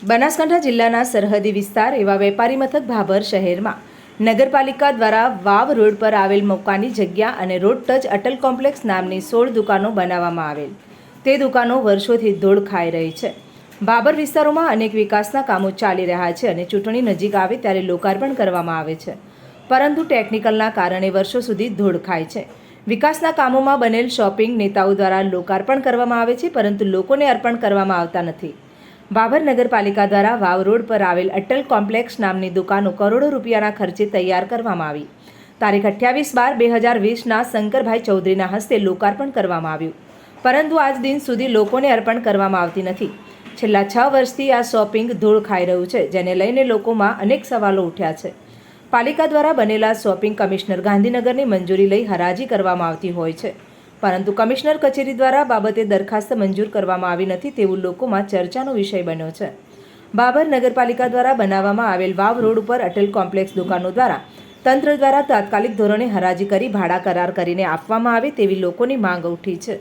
બનાસકાંઠા જિલ્લાના સરહદી વિસ્તાર એવા વેપારી મથક ભાભર શહેરમાં. નગરપાલિકા દ્વારા વાવ રોડ પર આવેલ મોકાની જગ્યા અને રોડ ટચ અટલ કોમ્પ્લેક્સ નામની સોળ દુકાનો બનાવવામાં આવેલ. તે દુકાનો વર્ષોથી ધૂળ ખાઈ રહી છે. બાબર વિસ્તારોમાં અનેક વિકાસના કામો ચાલી રહ્યા છે અને ચૂંટણી નજીક આવે ત્યારે લોકાર્પણ કરવામાં આવે છે. પરંતુ ટેકનિકલના કારણે વર્ષો સુધી ધૂળ ખાય છે. વિકાસના કામોમાં બનેલ શોપિંગ નેતાઓ દ્વારા લોકાર્પણ કરવામાં આવે છે પરંતુ લોકોને અર્પણ કરવામાં આવતા નથી. બાબર નગરપાલિકા દ્વારા વાવ રોડ પર આવેલ અટલ કોમ્પ્લેક્સ નામની દુકાનો કરોડો રૂપિયાના ખર્ચે તૈયાર કરવામાં આવી. તારીખ અઠ્યાવીસ બાર બે હજાર વીસના શંકરભાઈ ચૌધરીના હસ્તે લોકાર્પણ કરવામાં આવ્યું. પરંતુ આજ દિન સુધી લોકોને અર્પણ કરવામાં આવતી નથી. છેલ્લા છ વર્ષથી આ શોપિંગ ધૂળ ખાઈ રહ્યું છે, જેને લઈને લોકોમાં અનેક સવાલો ઉઠ્યા છે. પાલિકા દ્વારા બનેલા શોપિંગ કમિશનર ગાંધીનગરની મંજૂરી લઈ હરાજી કરવામાં આવતી હોય છે. પરંતુ કમિશનર કચેરી દ્વારા બાબતે દરખાસ્ત મંજૂર કરવામાં આવી નથી તેવું લોકોમાં ચર્ચાનો વિષય બન્યો છે. બાબર નગરપાલિકા દ્વારા બનાવવામાં આવેલ વાવ રોડ ઉપર અટલ કોમ્પ્લેક્સ દુકાનો દ્વારા તંત્ર દ્વારા તાત્કાલિક ધોરણે હરાજી કરી ભાડા કરાર કરીને આપવામાં આવે તેવી લોકોની માંગ ઉઠી છે.